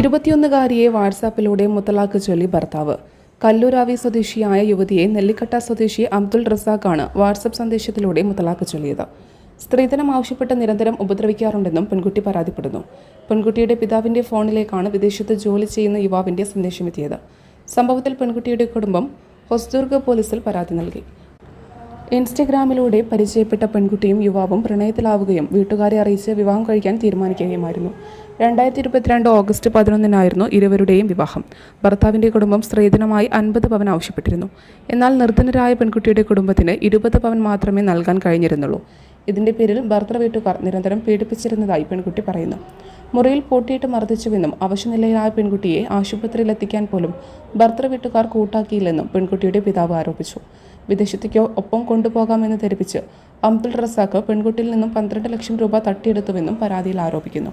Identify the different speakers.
Speaker 1: ഇരുപത്തൊന്നുകാരിയെ വാട്സാപ്പിലൂടെ മുത്തലാഖ് ചൊല്ലി ഭർത്താവ്. കല്ലൂരാവി സ്വദേശിയായ യുവതിയെ നെല്ലിക്കട്ട സ്വദേശി അബ്ദുൾ റസാഖാണ് വാട്സപ്പ് സന്ദേശത്തിലൂടെ മുത്തലാഖ് ചൊല്ലിയത്. സ്ത്രീധനം ആവശ്യപ്പെട്ട് നിരന്തരം ഉപദ്രവിക്കാറുണ്ടെന്നും പെൺകുട്ടി പരാതിപ്പെടുന്നു. പെൺകുട്ടിയുടെ പിതാവിന്റെ ഫോണിലേക്കാണ് വിദേശത്ത് ജോലി ചെയ്യുന്ന യുവാവിന്റെ സന്ദേശമെത്തിയത്. സംഭവത്തിൽ പെൺകുട്ടിയുടെ കുടുംബം ഹൊസ്ദുർഗ് പോലീസിൽ പരാതി നൽകി. ഇൻസ്റ്റഗ്രാമിലൂടെ പരിചയപ്പെട്ട പെൺകുട്ടിയും യുവാവും പ്രണയത്തിലാവുകയും വീട്ടുകാരെ അറിയിച്ച് വിവാഹം കഴിക്കാൻ തീരുമാനിക്കുകയുമായിരുന്നു. രണ്ടായിരത്തി ഇരുപത്തിരണ്ട് ഓഗസ്റ്റ് പതിനൊന്നിനായിരുന്നു ഇരുവരുടെയും വിവാഹം. ഭർത്താവിന്റെ കുടുംബം സ്ത്രീധനമായി അൻപത് പവൻ ആവശ്യപ്പെട്ടിരുന്നു. എന്നാൽ നിർധനരായ പെൺകുട്ടിയുടെ കുടുംബത്തിന് ഇരുപത് പവൻ മാത്രമേ നൽകാൻ കഴിഞ്ഞിരുന്നുള്ളൂ. ഇതിന്റെ പേരിൽ ഭർത്തൃ വീട്ടുകാർ നിരന്തരം പീഡിപ്പിച്ചിരുന്നതായി പെൺകുട്ടി പറയുന്നു. മുറിയിൽ പൂട്ടിയിട്ട് മർദ്ദിച്ചുവെന്നും അവശനിലയിലായ പെൺകുട്ടിയെ ആശുപത്രിയിലെത്തിക്കാൻ പോലും ഭർത്തൃ വീട്ടുകാർ കൂട്ടാക്കിയില്ലെന്നും പെൺകുട്ടിയുടെ പിതാവ് ആരോപിച്ചു. വിദേശത്തേക്കോ ഒപ്പം കൊണ്ടുപോകാമെന്ന് ധരിപ്പിച്ച് അബ്ദുൾ റസാഖ് പെൺകുട്ടിയിൽ നിന്നും പന്ത്രണ്ട് ലക്ഷം രൂപ തട്ടിയെടുത്തുവെന്നും പരാതിയിൽ ആരോപിക്കുന്നു.